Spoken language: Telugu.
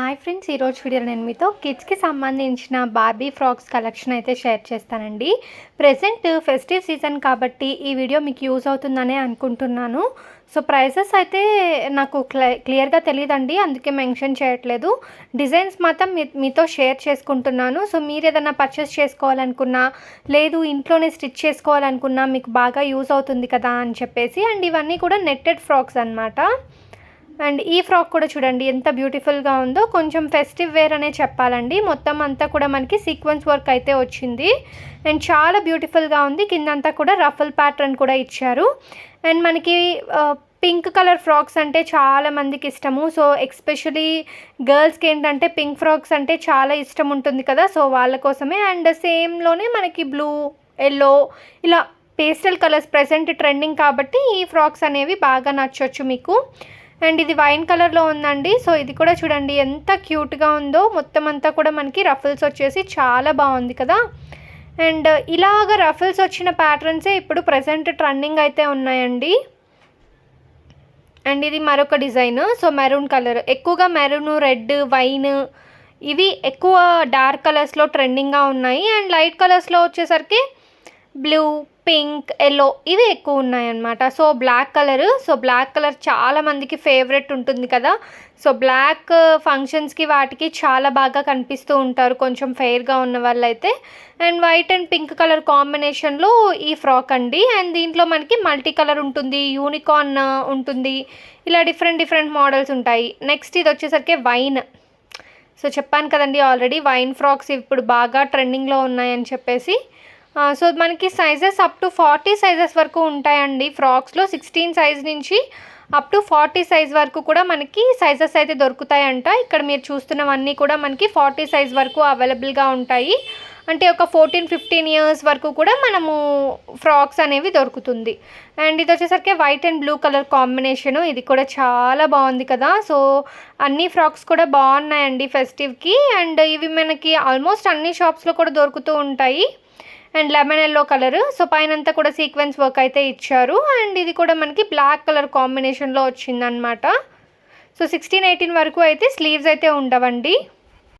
హాయ్ ఫ్రెండ్స్ ఈరోజు వీడియో నేను మీతో కిడ్స్కి సంబంధించిన బార్బీ ఫ్రాక్స్ కలెక్షన్ అయితే షేర్ చేస్తానండి. ప్రజెంట్ ఫెస్టివ్ సీజన్ కాబట్టి ఈ వీడియో మీకు యూజ్ అవుతుందనే అనుకుంటున్నాను. సో ప్రైసెస్ అయితే నాకు క్లియర్గా తెలియదండి అందుకే మెన్షన్ చేయట్లేదు. డిజైన్స్ మాత్రం మీ మీతో షేర్ చేసుకుంటున్నాను. సో మీరు ఏదైనా పర్చేస్ చేసుకోవాలనుకున్నా లేదు ఇంట్లోనే స్టిచ్ చేసుకోవాలనుకున్నా మీకు బాగా యూజ్ అవుతుంది కదా అని చెప్పేసి అండ్ ఇవన్నీ కూడా నెట్టెడ్ ఫ్రాక్స్ అనమాట అండ్ ఈ ఫ్రాక్ కూడా చూడండి ఎంత బ్యూటిఫుల్గా ఉందో. కొంచెం ఫెస్టివ్ వేర్ అనే చెప్పాలండి. మొత్తం అంతా కూడా మనకి సీక్వెన్స్ వర్క్ అయితే వచ్చింది. అండ్ చాలా బ్యూటిఫుల్గా ఉంది. కిందంతా కూడా రఫల్ ప్యాటర్న్ కూడా ఇచ్చారు. అండ్ మనకి పింక్ కలర్ ఫ్రాక్స్ అంటే చాలా మందికి ఇష్టము. సో ఎక్స్పెషలీ గర్ల్స్కి ఏంటంటే పింక్ ఫ్రాక్స్ అంటే చాలా ఇష్టం ఉంటుంది కదా. సో వాళ్ళ కోసమే. అండ్ సేమ్లోనే మనకి బ్లూ ఎల్లో ఇలా పేస్టల్ కలర్స్ ప్రజెంట్ ట్రెండింగ్ కాబట్టి ఈ ఫ్రాక్స్ అనేవి బాగా నచ్చొచ్చు మీకు. అండ్ ఇది వైన్ కలర్లో ఉందండి. సో ఇది కూడా చూడండి ఎంత క్యూట్గా ఉందో. మొత్తం అంతా కూడా మనకి రఫల్స్ వచ్చేసి చాలా బాగుంది కదా. అండ్ ఇలాగ రఫల్స్ వచ్చిన ప్యాటర్న్సే ఇప్పుడు ప్రజెంట్ ట్రెండింగ్ అయితే ఉన్నాయండి. అండ్ ఇది మరొక డిజైన్. So maroon colour. ఎక్కువగా మెరూన్ రెడ్ వైన్ ఇవి ఎక్కువ డార్క్ కలర్స్లో ట్రెండింగ్గా ఉన్నాయి. అండ్ లైట్ కలర్స్లో వచ్చేసరికి బ్లూ పింక్ ఎల్లో ఇవి ఎక్కువ ఉన్నాయన్నమాట. So black colour. So black colour చాలా మందికి ఫేవరెట్ ఉంటుంది కదా. సో బ్లాక్ ఫంక్షన్స్కి వాటికి చాలా బాగా కనిపిస్తూ ఉంటారు. కొంచెం ఫెయిర్గా ఉన్న వాళ్ళైతే and white and pink colour కాంబినేషన్లో ఈ ఫ్రాక్ అండి. అండ్ దీంట్లో మనకి మల్టీ కలర్ ఉంటుంది. యూనికార్న్ ఉంటుంది. ఇలా డిఫరెంట్ డిఫరెంట్ మోడల్స్ ఉంటాయి. నెక్స్ట్ ఇది వచ్చేసరికి వైన్. సో చెప్పాను కదండి ఆల్రెడీ వైన్ ఫ్రాక్స్ ఇప్పుడు బాగా ట్రెండింగ్లో ఉన్నాయని చెప్పేసి. సో మనకి sizes up to forty sizes వరకు ఉంటాయండి. ఫ్రాక్స్లో సిక్స్టీన్ సైజ్ నుంచి అప్ టు ఫార్టీ సైజ్ వరకు కూడా మనకి సైజెస్ అయితే దొరుకుతాయంట. ఇక్కడ మీరు చూస్తున్నవన్నీ కూడా మనకి ఫార్టీ సైజ్ వరకు అవైలబుల్గా ఉంటాయి. అంటే ఒక ఫోర్టీన్ ఫిఫ్టీన్ ఇయర్స్ వరకు కూడా మనము ఫ్రాక్స్ అనేవి దొరుకుతుంది. అండ్ ఇది వచ్చేసరికి white and blue colour combination ఇది కూడా చాలా బాగుంది కదా. సో అన్ని ఫ్రాక్స్ కూడా బాగున్నాయండి ఫెస్టివ్కి అండ్ ఇవి మనకి ఆల్మోస్ట్ అన్ని షాప్స్లో కూడా దొరుకుతూ ఉంటాయి. And lemon yellow colour. So పైన అంతా కూడా సీక్వెన్స్ వర్క్ అయితే ఇచ్చారు. అండ్ ఇది కూడా మనకి బ్లాక్ కలర్ కాంబినేషన్లో వచ్చిందనమాట సో సిక్స్టీన్ ఎయిటీన్ వరకు అయితే స్లీవ్స్ అయితే ఉండవండి.